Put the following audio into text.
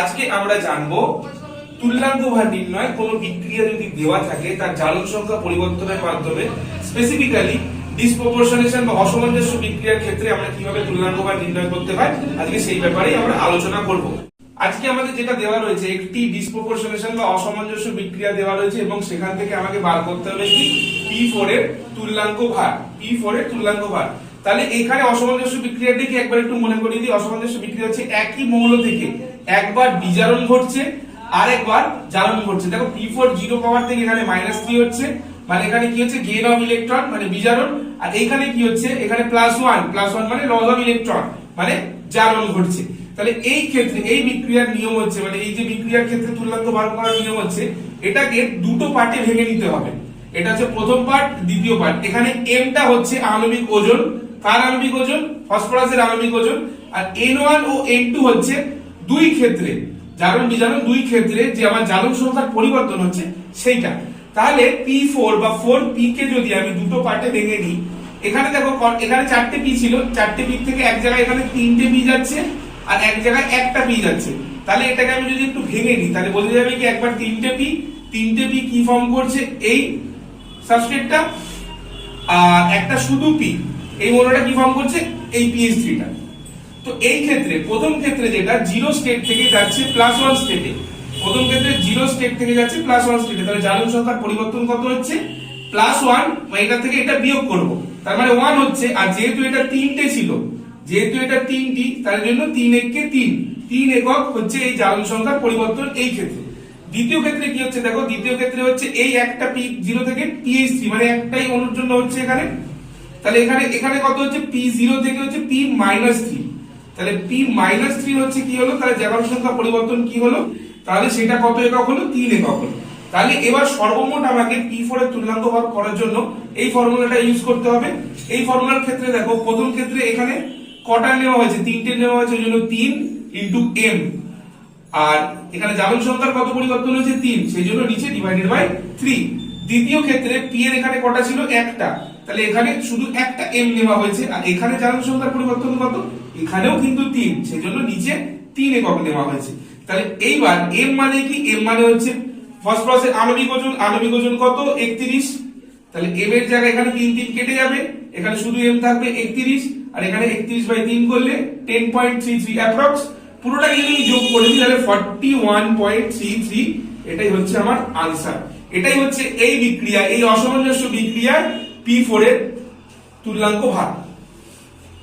আজকে আমরা জানব তুল্যাঙ্ক ভার নির্ণয় কোন বিক্রিয়া যদি দেওয়া থাকে, তার জারণ সংখ্যা পরিবর্তনের মাধ্যমে স্পেসিফিক্যালি ডিসপ্রপোর্শনেশন বা অসামঞ্জস্য বিক্রিয়ার ক্ষেত্রে আমরা কীভাবে তুল্যাঙ্ক ভার নির্ণয় করতে হয় আজকে সেই ব্যাপারেই আমরা আলোচনা করব। আজকে আমাদের যেটা দেওয়া রয়েছে, একটি ডিসপ্রপোর্শনেশন বা অসামঞ্জস্য বিক্রিয়া দেওয়া রয়েছে এবং সেখান থেকে আমাকে বার করতে হবে কি? পি ফোর এর তুল্যাঙ্ক ভার পি ফোর এর তুল্যাঙ্ক ভার। তাহলে এখানে অসামঞ্জস্য বিক্রিয়াটিকে একবার একটু মনে করিয়ে দিই, অসামঞ্জস্য বিক্রিয়া হচ্ছে একই মৌল থেকে একবার বিজারণ ঘটছে আর একবার জারণ ঘটছে। দেখো পি ফোর জিরো পাওয়ার থেকে এখানে মাইনাস থ্রি হচ্ছে মানে এখানে কি হচ্ছে? গেন অফ ইলেকট্রন মানে বিজারণ। আর এখানে কি হচ্ছে? এখানে প্লাস ওয়ান প্লাস ওয়ান মানে লস অফ ইলেকট্রন মানে জারণ ঘটছে। তাহলে এই ক্ষেত্রে, এই বিক্রিয়ার নিয়ম হচ্ছে মানে এই যে বিক্রিয়ার ক্ষেত্রে তুল্যাঙ্ক বার করার নিয়ম হচ্ছে, এটাকে দুটো পার্টে ভেঙে নিতে হবে। এটা হচ্ছে প্রথম পার্ট, দ্বিতীয় পার্ট। এখানে এমটা হচ্ছে আণবিক ওজন কার আণবিক ওজন, ফসফরাসের আণবিক ওজন, আর এন ওয়ান ও এন টু হচ্ছে দুই ক্ষেত্রে। জারণ বিজারণ দুই ক্ষেত্রে যে আমার জারণ সংখ্যার পরিবর্তন হচ্ছে, সেইটা। তাহলে পি ফোর বা ফোর পি কে যদি আমি দুটো পার্টে ভেঙে নিই, এখানে দেখো এখানে চারটে পি ছিল, চারটে পি থেকে এক জায়গায় এখানে তিনটে পি যাচ্ছে, আর এক জায়গায় একটা পি যাচ্ছে। তাহলে এটাকে আমি যদি একটু ভেঙে নিই, তাহলে বোঝা যাবে কি একবার তিনটে পি তিনটে পি কি ফর্ম করছে? এই সাবস্ট্রেটটা আর একটা শুধু পি এই মনোটা কি ফর্ম করছে? এই পিএইচ থ্রিটা তো এই ক্ষেত্রে, প্রথম ক্ষেত্রে যেটা জিরো স্টেট থেকে যাচ্ছে প্লাস ওয়ান স্টেটে প্রথম ক্ষেত্রে জিরো স্টেট থেকে যাচ্ছে প্লাস ওয়ান স্টেটে তাহলে জারণ সংখ্যার পরিবর্তন কত হচ্ছে? প্লাস ওয়ান এটা থেকে এটা বিয়োগ করব। তার মানে ওয়ান হচ্ছে, আর যেহেতু এটা তিনটে ছিল, যেহেতু এটা তিনটি, তার জন্য তিন এককে তিন। তিন একক হচ্ছে এই জারণ সংখ্যার পরিবর্তন এই ক্ষেত্রে। দ্বিতীয় ক্ষেত্রে কি হচ্ছে দেখো? দ্বিতীয় ক্ষেত্রে হচ্ছে এই একটা পি জিরো থেকে পিএইচ থ্রি মানে একটাই অনুর জন্য হচ্ছে এখানে তাহলে এখানে এখানে কত হচ্ছে? পি জিরো থেকে হচ্ছে পি মাইনাস থ্রি তাহলে পি মাইনাস থ্রি হচ্ছে কি হলো? তাহলে জারণ সংখ্যা পরিবর্তন কি হলো? তাহলে সেটা কত একক হলো? তিন একক হলো। তাহলে এবার সর্বমোট আমাকে পি ফোর এর তুল্যাঙ্ক ভাগ করার জন্য এই ফর্মুলাটা ইউজ করতে হবে। এই ফর্মুলার ক্ষেত্রে দেখো, প্রথম ক্ষেত্রে এখানে কটা নেওয়া হয়েছে? তিনটে নেওয়া হয়েছে, ওই জন্য তিন ইন্টু এম আর এখানে জারণ সংখ্যার কত পরিবর্তন হয়েছে? তিন। সেই জন্য নিচে ডিভাইডেড বাই থ্রি দ্বিতীয় ক্ষেত্রে পি এর এখানে কটা ছিল? একটা। তাহলে এখানে শুধু একটা এম নেওয়া হয়েছে, আর এখানে জারণ সংখ্যার পরিবর্তন কত? এখানেও কিন্তু তিন, সেজন্য নিচে তিন একক নেওয়া হয়েছে। তাহলে এইবার এম মানে কি? এম মানে হচ্ছে ফসফরাসের আণবিক ওজন আণবিক ওজন কত? একত্রিশ। তাহলে এম এর জায়গায় এখানে তিন তিন কেটে যাবে। এখানে শুধু এম থাকবে একত্রিশ, আর এখানে একত্রিশ বাই তিন করলে ten point three three approx পুরোটা যদি যোগ করে দিই, তাহলে forty one point three three এটাই হচ্ছে আমার আনসার এটাই হচ্ছে এই বিক্রিয়া, এই অসামঞ্জস্য বিক্রিয়ার পি ফোরের তুল্যাঙ্ক ভাগ।